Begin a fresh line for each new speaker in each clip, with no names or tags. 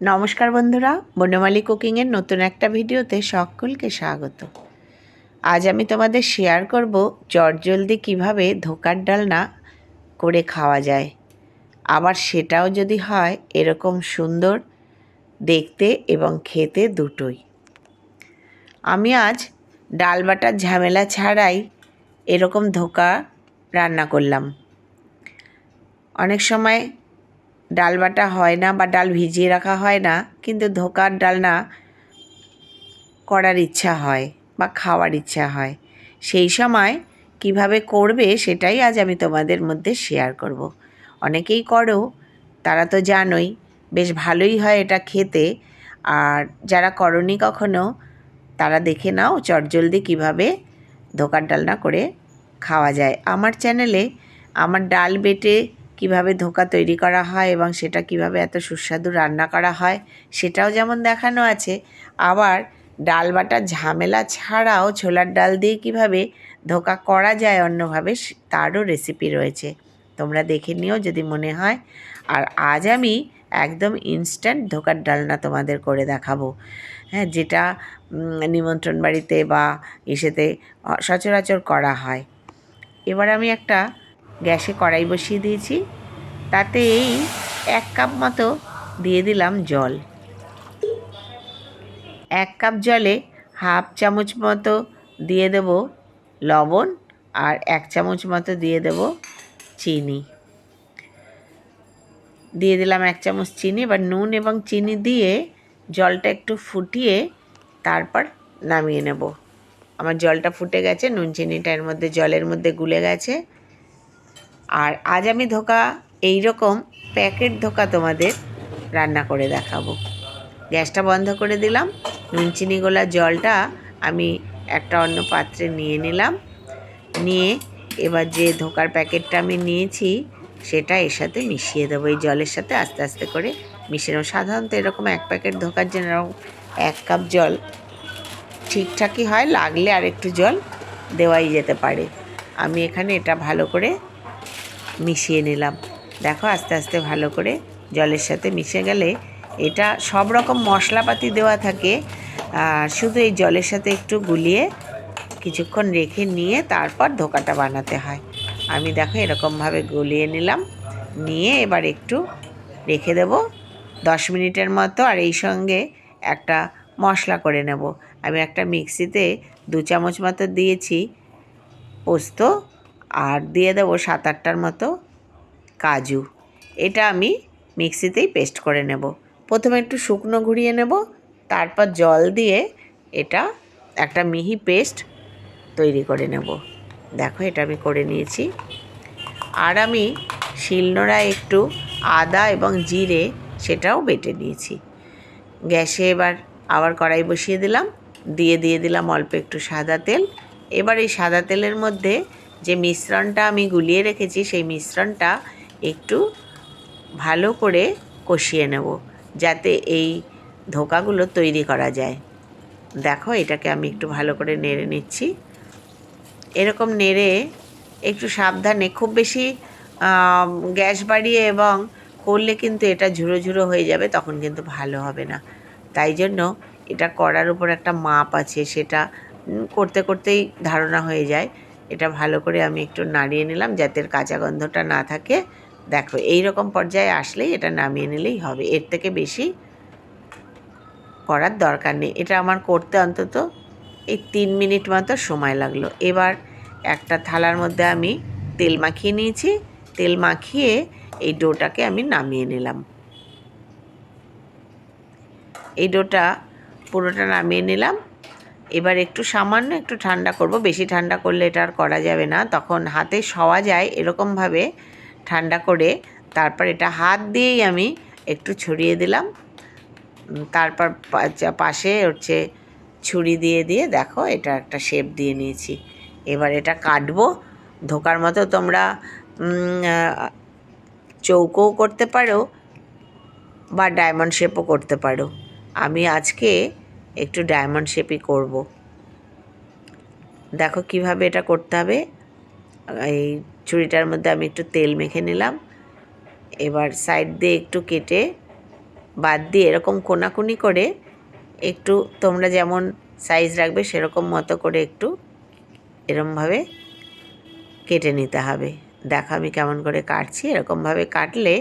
নমস্কার বন্ধুরা, বনমালী কুকিংয়ের নতুন একটা ভিডিওতে সকলকে স্বাগত। আজ আমি তোমাদের শেয়ার করব চটজলদি কীভাবে ধোকার ডালনা করে খাওয়া যায়। আবার সেটাও যদি হয়, এরকম সুন্দর, দেখতে এবং খেতে দুটোই। আমি আজ ডাল বাটার ঝামেলা ছাড়াই এরকম ধোকা রান্না করলাম। অনেক সময় ডাল বাটা হয় না বা ডাল ভিজিয়ে রাখা হয় না, কিন্তু ধোকার ডালনা করার ইচ্ছা হয় বা খাওয়ার ইচ্ছা হয়। সেই সময় কীভাবে করবে সেটাই আজ আমি তোমাদের মধ্যে শেয়ার করব। অনেকেই করো, তারা তো জানোই, বেশ ভালোই হয় এটা খেতে। আর যারা করনি কখনো, তারা দেখে নাও চটজলদি কীভাবে ধোকার ডালনা করে খাওয়া যায়। আমার চ্যানেলে আমার ডাল বেটে কীভাবে ধোকা তৈরি করা হয় এবং সেটা কীভাবে এত সুস্বাদু রান্না করা হয়, সেটাও যেমন দেখানো আছে। আবার ডাল বাটার ঝামেলা ছাড়াও ছোলার ডাল দিয়ে কীভাবে ধোকা করা যায় অন্যভাবে তারও রেসিপি রয়েছে। তোমরা দেখে নিও যদি মনে হয়। আর আজ আমি একদম ইনস্ট্যান্ট ধোকার ডালনা তোমাদের করে দেখাবো। হ্যাঁ যেটা নিমন্ত্রণ বাড়িতে বা ইসেতে সচরাচর করা হয়। এবার আমি একটা গ্যাসে কড়াই বসিয়ে দিয়েছি। তাতে এই এক কাপ মতো দিয়ে দিলাম জল। এক কাপ জলে হাফ চামচ মতো দিয়ে দেব লবণ আর এক চামচ মতো দিয়ে দেব চিনি। দিয়ে দিলাম এক চামচ চিনি, এবার নুন এবং চিনি দিয়ে জলটা একটু ফুটিয়ে তারপর নামিয়ে নেব। আমার জলটা ফুটে গেছে, নুন চিনিটা এর মধ্যে, জলের মধ্যে গুলে গেছে। আর আজ আমি ধোকা এই রকম প্যাকেট ধোকা তোমাদের রান্না করে দেখাবো। গ্যাসটা বন্ধ করে দিলাম নুন চিনি গোলা জলটা আমি একটা অন্য পাত্রে নিয়ে নিলাম। নিয়ে এবার যে ধোকার প্যাকেটটা আমি নিয়েছি, সেটা এর সাথে মিশিয়ে দেবো। এই জলের সাথে আস্তে আস্তে করে মিশিয়ে নেব সাধারণত এরকম এক প্যাকেট ধোকার জন্য এক কাপ জল ঠিকঠাকই হয়, লাগলে আর একটু জল দেওয়াই যেতে পারে। আমি এখানে এটা ভালো করে মিশিয়ে নিলাম। দেখো আস্তে আস্তে ভালো করে জলের সাথে মিশে গেলে এটা সব রকম মশলাপাতি দেওয়া থাকে। আর শুধু এই জলের সাথে একটু গুলিয়ে কিছুক্ষণ রেখে নিয়ে তারপর ধোকাটা বানাতে হয়। আমি দেখো এরকমভাবে গুলিয়ে নিলাম। নিয়ে এবার একটু রেখে দেব দশ মিনিটের মতো আর এই সঙ্গে একটা মশলা করে নেব। আমি একটা মিক্সিতে দু চামচ মতো দিয়েছি পোস্ত। আর দিয়ে দেবো সাত আটটার মতো কাজু। এটা আমি মিক্সিতেই পেস্ট করে নেব। প্রথমে একটু শুকনো ঘুরিয়ে নেব, তারপর জল দিয়ে এটা একটা মিহি পেস্ট তৈরি করে নেব। দেখো, এটা আমি করে নিয়েছি। আর আমি শিলনোড়ায় একটু আদা এবং জিরে সেটাও বেটে নিয়েছি। গ্যাসে এবার আবার কড়াই বসিয়ে দিলাম। দিয়ে দিয়ে দিলাম অল্প একটু সাদা তেল। এবার এই সাদা তেলের মধ্যে যে মিশ্রণটা আমি গুলিয়ে রেখেছি, সেই মিশ্রণটা একটু ভালো করে কষিয়ে নেব, যাতে এই ধোকাগুলো তৈরি করা যায়। দেখো, এটাকে আমি একটু ভালো করে নেড়ে নিচ্ছি। এরকম নেড়ে একটু সাবধানে, খুব বেশি গ্যাস বাড়িয়ে এবং করলে কিন্তু এটা ঝুড়ো ঝুড়ো হয়ে যাবে, তখন কিন্তু ভালো হবে না। তাই জন্য এটা করার উপর একটা মাপ আছে, সেটা করতে করতেই ধারণা হয়ে যায়। এটা ভালো করে আমি একটু নাড়িয়ে নিলাম যাতে কাঁচা গন্ধটা না থাকে। দেখো এই রকম পর্যায়ে আসলেই এটা নামিয়ে নিলেই হবে। এর থেকে বেশি করার দরকার নেই। এটা আমার করতে অন্তত এই তিন মিনিট মতো সময় লাগল। এবার একটা থালার মধ্যে আমি তেল মাখিয়ে নিয়েছি। তেল মাখিয়ে এই ডোটাকে আমি নামিয়ে নিলাম। এই ডোটা পুরোটা নামিয়ে নিলাম। এবার একটু সামান্য একটু ঠান্ডা করব। বেশি ঠান্ডা করলে এটা আর করা যাবে না। তখন হাতে শোয়া যায় এরকমভাবে ঠান্ডা করে। তারপর এটা হাত দিয়েই আমি একটু ছড়িয়ে দিলাম। তারপর পাশে হচ্ছে ছুরি দিয়ে দিয়ে দেখো এটা একটা শেপ দিয়ে নিয়েছি। এবার এটা কাটবো। ধোকার মতো তোমরা চৌকোও করতে পারো বা ডায়মন্ড শেপও করতে পারো। আমি আজকে একটু ডায়মন্ড শেপই করব। দেখো কীভাবে এটা করতে হবে। এই ছুরিটার মধ্যে আমি একটু তেল মেখে নিলাম। এবার সাইড দিয়ে একটু কেটে বাদ দিয়ে এরকম কোনাকুনি করে একটু তোমরা যেমন সাইজ রাখবে সেরকম মতো করে একটু এরমভাবে কেটে নিতে হবে। দেখো আমি কেমন করে কাটছি। এরকমভাবে কাটলে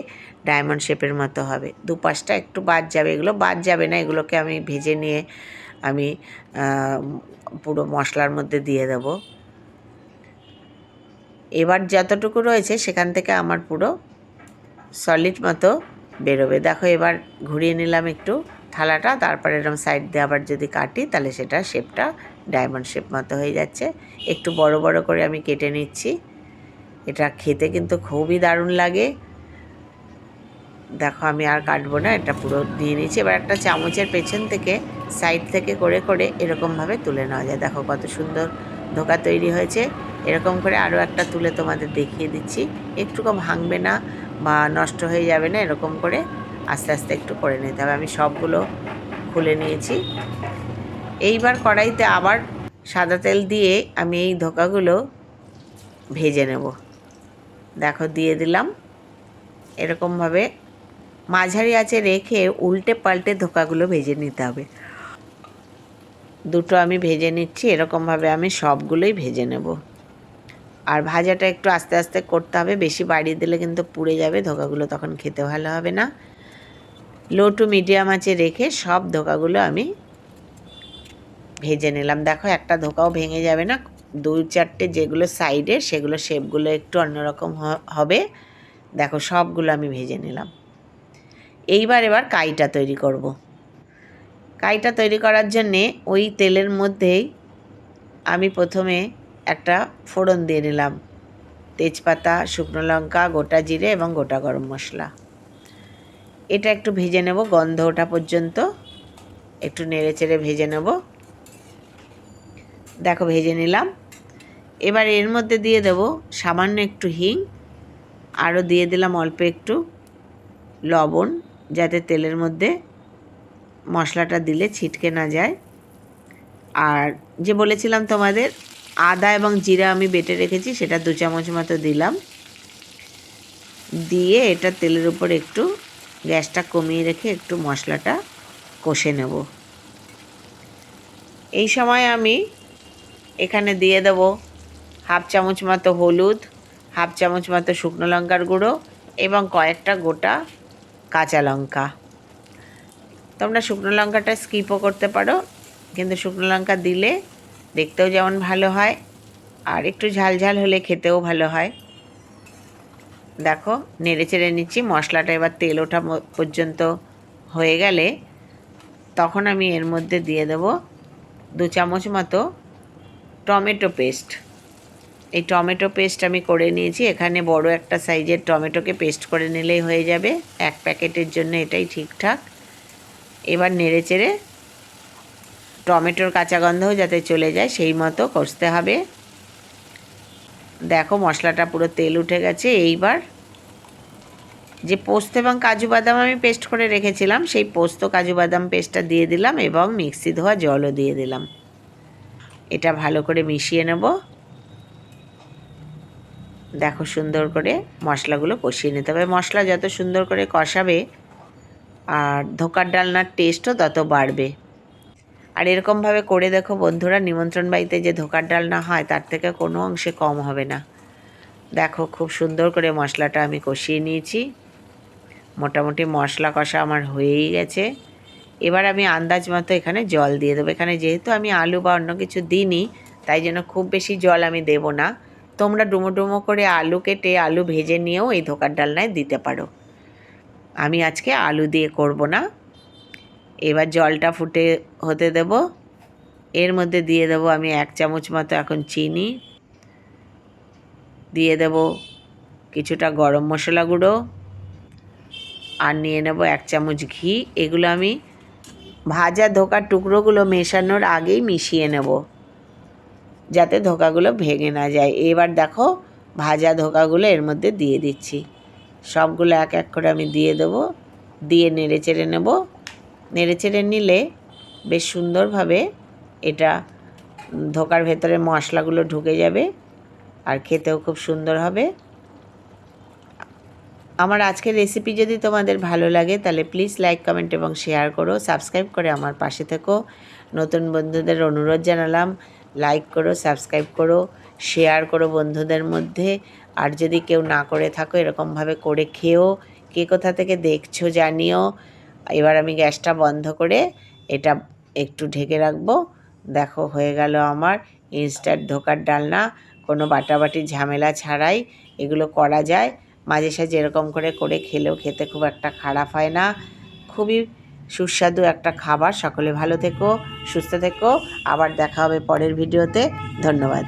ডায়মন্ড শেপের মতো হবে। দুপাশটা একটু বাদ যাবে। এগুলো বাদ যাবে না, এগুলোকে আমি ভেজে নিয়ে আমি পুরো মশলার মধ্যে দিয়ে দেব। এবার যতটুকু রয়েছে সেখান থেকে আমার পুরো সলিড মতো বেরোবে। দেখো এবার ঘুরিয়ে নিলাম একটু থালাটা, তারপর এরকম সাইড দিয়ে আবার যদি কাটি, তাহলে সেটা শেপটা ডায়মন্ড শেপ মতো হয়ে যাচ্ছে। একটু বড় বড় করে আমি কেটে নিচ্ছি। এটা খেতে কিন্তু খুবই দারুণ লাগে। দেখো আমি আর কাটবো না, এটা পুরো দিয়ে নিচ্ছি এবার একটা চামচের পেছন থেকে সাইড থেকে করে করে এরকমভাবে তুলে নেওয়া যায়। দেখো কত সুন্দর ধোকা তৈরি হয়েছে। এরকম করে আরও একটা তুলে তোমাদের দেখিয়ে দিচ্ছি। একটুকু ভাঙবে না বা নষ্ট হয়ে যাবে না, এরকম করে আস্তে আস্তে একটু করে নিতে হবে। আমি সবগুলো খুলে নিয়েছি। এইবার কড়াইতে আবার সাদা তেল দিয়ে আমি এই ধোকাগুলো ভেজে নেব। দেখো দিয়ে দিলাম। এরকমভাবে মাঝারি আছে রেখে উল্টে পাল্টে ধোকাগুলো ভেজে নিতে হবে। দুটো আমি ভেজে নিচ্ছি, এরকমভাবে আমি সবগুলোই ভেজে নেব। আর ভাজাটা একটু আস্তে আস্তে করতে হবে, বেশি বাড়িয়ে দিলে কিন্তু পুড়ে যাবে, ধোকাগুলো তখন খেতে ভালো হবে না। লো টু মিডিয়াম আঁচে রেখে সব ধোকাগুলো আমি ভেজে নিলাম। দেখো, একটা ধোকাও ভেঙে যাবে না। দুই চারটে যেগুলো সাইডে, সেগুলো শেপগুলো একটু অন্যরকম হবে। দেখো, সবগুলো আমি ভেজে নিলাম। এইবার এবার কাইটা তৈরি করব। কাইটা তৈরি করার জন্যে ওই তেলের মধ্যেই আমি প্রথমে একটা ফোড়ন দিয়ে নিলাম। তেজপাতা, শুকনো লঙ্কা, গোটা জিরে এবং গোটা গরম মশলা। এটা একটু ভেজে নেব গন্ধ ওঠা পর্যন্ত। একটু নেড়ে চেড়ে ভেজে নেব। দেখো ভেজে নিলাম। এবার এর মধ্যে দিয়ে দেব সামান্য একটু হিং। আরও দিয়ে দিলাম অল্প একটু লবণ। যাতে তেলের মধ্যে মশলাটা দিলে ছিটকে না যায়। আর যে বলেছিলাম তোমাদের, আদা এবং জিরা আমি বেটে রেখেছি, সেটা দু চামচ মতো দিলাম। দিয়ে এটা তেলের উপর একটু গ্যাসটা কমিয়ে রেখে একটু মশলাটা কষে নেব। এই সময় আমি এখানে দিয়ে দেব হাফ চামচ মতো হলুদ, হাফ চামচ মতো শুকনো লঙ্কার গুঁড়ো এবং কয়েকটা গোটা কাঁচা লঙ্কা। তোমরা শুকনো লঙ্কাটা স্কিপও করতে পারো, কিন্তু শুকনো লঙ্কা দিলে দেখতেও যেমন ভালো হয়, আর একটু ঝাল ঝাল হলে খেতেও ভালো হয়। দেখো, নেড়ে চেড়ে নিচ্ছি, মশলাটা এবার তেল ওঠা পর্যন্ত হয়ে গেলে তখন আমি এর মধ্যে দিয়ে দেব দু চামচ মতো টমেটো পেস্ট। এই টমেটো পেস্ট আমি করে নিয়েছি। এখানে বড় একটা সাইজের টমেটোকে পেস্ট করে নিলেই হয়ে যাবে। এক প্যাকেটের জন্য এটাই ঠিকঠাক। এবার নেড়ে চেড়ে টমেটোর কাঁচা গন্ধও যাতে চলে যায়, সেই মতো কষতে হবে। দেখো মশলাটা পুরো তেল উঠে গেছে। এইবার যে পোস্ত এবং কাজু বাদাম আমি পেস্ট করে রেখেছিলাম, সেই পোস্ত, কাজু বাদাম পেস্টটা দিয়ে দিলাম এবং মিক্সি ধোয়া জলও দিয়ে দিলাম। এটা ভালো করে মিশিয়ে নেব। দেখো সুন্দর করে মশলাগুলো কষিয়ে নিতে হবে। মশলা যত সুন্দর করে কষাবে আর ধোকার ডালনার টেস্টও তত বাড়বে। আর এরকমভাবে করে দেখো বন্ধুরা, নিমন্ত্রণ বাড়িতে যে ধোকার ডালনা হয়, তার থেকে কোনো অংশে কম হবে না। দেখো খুব সুন্দর করে মশলাটা আমি কষিয়ে নিয়েছি। মোটামুটি মশলা কষা আমার হয়েই গেছে। এবার আমি আন্দাজ মতো এখানে জল দিয়ে দেবো। এখানে যেহেতু আমি আলু বা অন্য কিছু দিইনি, তাই জন্য খুব বেশি জল আমি দেব না। তোমরা ডুমো ডুমো করে আলু কেটে আলু ভেজে নিয়েও এই ধোকার ডালনায় দিতে পারো। আমি আজকে আলু দিয়ে করব না। এবার জলটা ফুটে হতে দেব। এর মধ্যে দিয়ে দেব আমি এক চামচ মতো এখন চিনি। দিয়ে দেব কিছুটা গরম মশলা গুঁড়ো। আর নিয়ে নেব এক চামচ ঘি। এগুলো আমি ভাজা ধোকার টুকরোগুলো মেশানোর আগেই মিশিয়ে নেব। যাতে ধোকাগুলো ভেঙে না যায়। এবার দেখো, ভাজা ধোকাগুলো এর মধ্যে দিয়ে দিচ্ছি। সবগুলো এক এক করে আমি দিয়ে দেবো। দিয়ে নেড়ে চেড়ে নেব। নেড়ে চেড়ে নিলে বেশ সুন্দরভাবে এটা ধোকার ভেতরে মশলাগুলো ঢুকে যাবে আর খেতেও খুব সুন্দর হবে। আমার আজকের রেসিপি যদি তোমাদের ভালো লাগে তাহলে প্লিজ লাইক, কমেন্ট এবং শেয়ার করো। সাবস্ক্রাইব করে আমার পাশে থেকো। নতুন বন্ধুদের অনুরোধ জানালাম। লাইক করো সাবস্ক্রাইব করো শেয়ার করো বন্ধুদের মধ্যে। আর যদি কেউ না করে থাকো, এরকমভাবে করে খেও। কে কোথা থেকে দেখছ জানিও। এবার আমি গ্যাসটা বন্ধ করে এটা একটু ঢেকে রাখব। দেখো, হয়ে গেল আমার ইনস্ট্যান্ট ধোকার ডালনা। কোনো বাটাবাটি, ঝামেলা ছাড়াই এগুলো করা যায়। মাঝে সাঝে এরকম করে করে খেলেও খেতে খুব একটা খারাপ হয় না। খুবই সুস্বাদু একটা খাবার। সকলে ভালো থেকো সুস্থ থেকো। আবার দেখা হবে পরের ভিডিওতে। ধন্যবাদ।